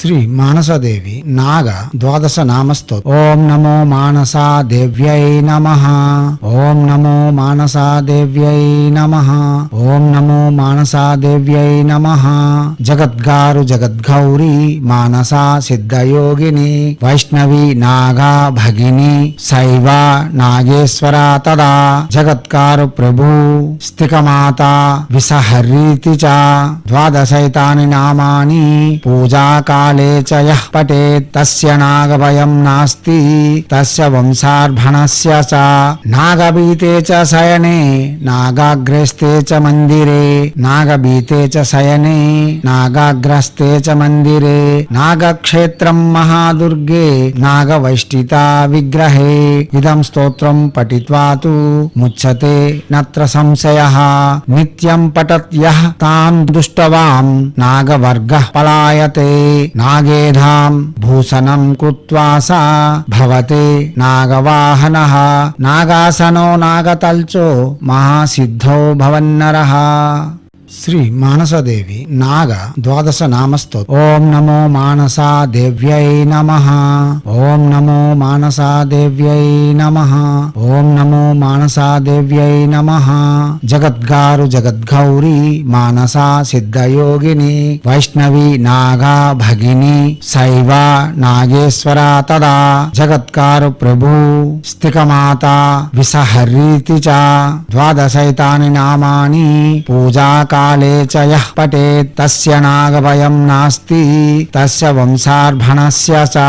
శ్రీ మానసదేవి నాగ ద్వాదశ నామస్తో ఓం నమో మానసా దేవ్యై నమ. ఓం నమో మానసా దేవ్యై నమ. ఓం నమో మానసా దేవ్యై నమ. జగద్గారు జగద్గౌరి మానసా సిద్ధయోగిని. వైష్ణవి నాగా భగిని. శైవ నాగేశ్వర తదా. జగత్కారు ప్రభు స్థికమాత విసహరీతి చ. ద్వాదశైతాని నామాని పూజాకాలే చ యః పఠేత్ తస్య నాగభయం నాస్తి తస్య వంశార్భణస్య చ నాగభీతే చ శయనే నాగాగ్రస్తే చ మందిరే నాగభీతే చ శయనే నాగాగ్రస్తే చ మందిరే నాగక్షేత్రం మహాదుర్గే నాగవైష్ఠిత విగ్రహే ఇదం స్తోత్రం పఠిత్వా తు ముచ్యతే నత్ర సంశయः నిత్యం పఠత్ యః తాం దుష్టవాం నాగవర్గ పలాయతే నాగేధాం భూషణం కృత్వా సా భవతే నాగవాహన నాగాసనో నాగతల్చో మహాసిద్ధో భవన్నర శ్రీ మానసదేవి నాగ ద్వాదశ నామస్తో ఓం నమో మానసా దేవ్యై నమ. ఓం నమో మానసా దేవ్యై నమ. ఓం నమో మానసా దేవ్యై నమ. జగద్గారు జగద్గౌరి మానసా సిద్ధయోగిని. వైష్ణవి నాగా భగిని. శైవ నాగేశ్వర తదా. జగత్కారు ప్రభు స్థికమాత విసహరీతి చ. ద్వాదశైతాని నామాని కాలే చ యః పఠేత్ తస్య నాగభయం నాస్తి తస్య వంశార్భణస్య చ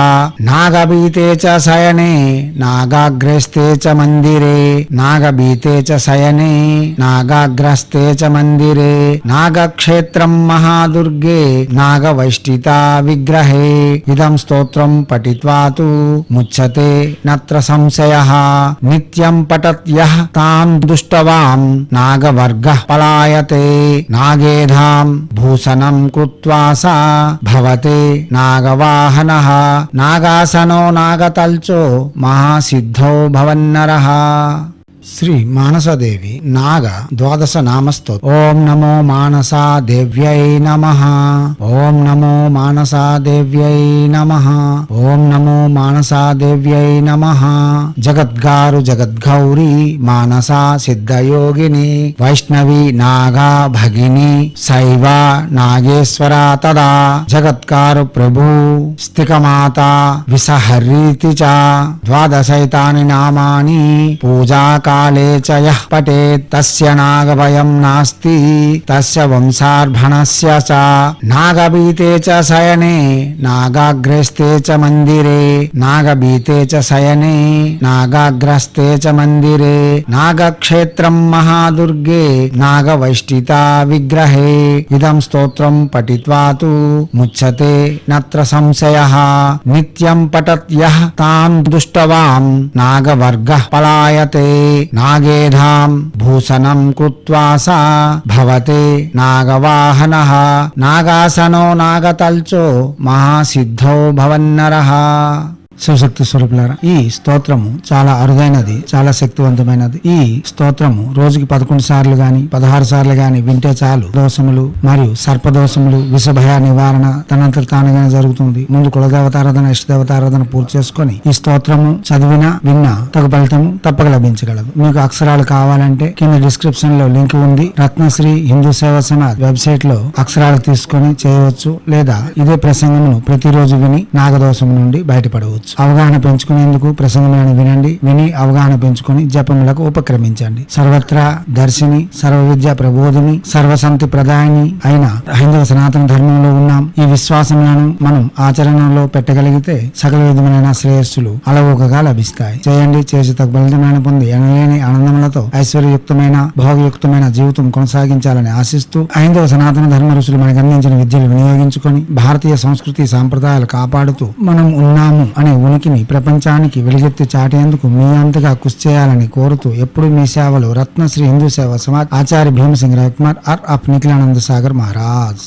నాగభీతే చ శయనే నాగాగ్రస్తే చ మందిరే నాగభీతే చ శయనే నాగాగ్రస్తే చ మందిరే నాగక్షేత్రం మహాదుర్గే నాగవైష్ఠిత విగ్రహే ఇదం స్తోత్రం పఠిత్వా తు ముచ్యతే నత్ర సంశయ నిత్యం పఠత్య యః తాం దుష్టవాం నాగవర్గ పలాయతే నాగేధాం భూషణం కృత్వా సా భవతే నాగవాహన నాగాసనో నాగతల్చో మహాసిద్ధో భవన్నరः శ్రీ మానసదేవి నాగ ద్వాదశ నామస్తో ఓం నమో మానసా దేవ్యై నమ ఓం నమో మానసా దేవ్యై నమ ఓం నమో మానసా దేవ్యై నమ జగద్గారు జగద్గౌరి మానసా సిద్ధయోగిని వైష్ణవి నాగా భగిని శైవ నాగేశ్వర తదా జగత్కారు ప్రభు స్థికమాత విసహరీతి చ ద్వాదశైతాని నామాని పూజాకాలే చ యః పఠేత్ తస్య నాగభయం నాస్తి తస్య వంశార్భణస్య చ నాగభీతే చ శయనే నాగాగ్రస్తే చ మందిరే నాగభీతే చ శయనే నాగాగ్రస్తే చ మందిరే నాగక్షేత్రం మహాదుర్గే నాగవైష్ఠిత విగ్రహే ఇదం స్తోత్రం పఠిత్వా తు ముచ్యతే నత్ర సంశయः నిత్యం పఠత్ యః తాం దుష్టవాం నాగవర్గ పలాయతే నాగేధాం భూషణం కృత్వా సా భవతే నాగవాహన నాగాసనో నాగతల్చో మహాసిద్ధో భవన్నర శివశక్తి స్వరూపులారా ఈ స్తోత్రము చాలా అరుదైనది చాలా శక్తివంతమైనది. ఈ స్తోత్రము రోజుకి పదకొండు సార్లు గాని పదహారు సార్లు గాని వింటే చాలు. దోషములు మరియు సర్పదోషములు విషభయ నివారణ తనంతర తానుగానే జరుగుతుంది. ముందు కులదేవతారాధన ఇష్టదేవతారాధన పూర్తి చేసుకొని ఈ స్తోత్రము చదివినా విన్నా తగు ఫలితము తప్పక లభించగలదు. మీకు అక్షరాలు కావాలంటే కింద డిస్క్రిప్షన్లో లింక్ ఉంది. రత్నశ్రీ హిందూ సేవా సమాజ్ వెబ్సైట్లో అక్షరాలు తీసుకొని చేయవచ్చు లేదా ఇదే ప్రసంగమును ప్రతిరోజు విని నాగదోషం నుండి బయటపడవచ్చు. అవగాహన పెంచుకునేందుకు ప్రసంగములను వినండి విని అవగాహన పెంచుకొని జపములకు ఉపక్రమించండి. సర్వత్రా దర్శిని సర్వ విద్య ప్రబోధిని సర్వసంతి ప్రధాని అయిన హైందవ సనాతన ధర్మంలో ఉన్నాం. ఈ విశ్వాసములను మనం ఆచరణలో పెట్టగలిగితే సకల విధమైన శ్రేయస్సులు అలవోకగా లభిస్తాయి. చేయండి చేసి తగ్గ ఫలితమైన పొంది ఎనలేని ఆనందములతో ఐశ్వర్యయుక్తమైన భోగయుక్తమైన జీవితం కొనసాగించాలని ఆశిస్తూ హైందవ సనాతన ధర్మ ఋషులు మనకు అందించిన విద్యలు వినియోగించుకొని భారతీయ సంస్కృతి సాంప్రదాయాలు కాపాడుతూ మనం ఉన్నాము అనే ఉనికిని ప్రపంచానికి వెలుగెత్తి చాటేందుకు మీ అంతగా కృషి చేయాలని కోరుతూ ఎప్పుడు మీ సేవలు రత్నశ్రీ హిందూ సేవ సమాజ్ ఆచార్య భీమసింగ్ రవికుమార్ ఆర్ ఆఫ్ నిఖిలానంద సాగర్ మహారాజ్.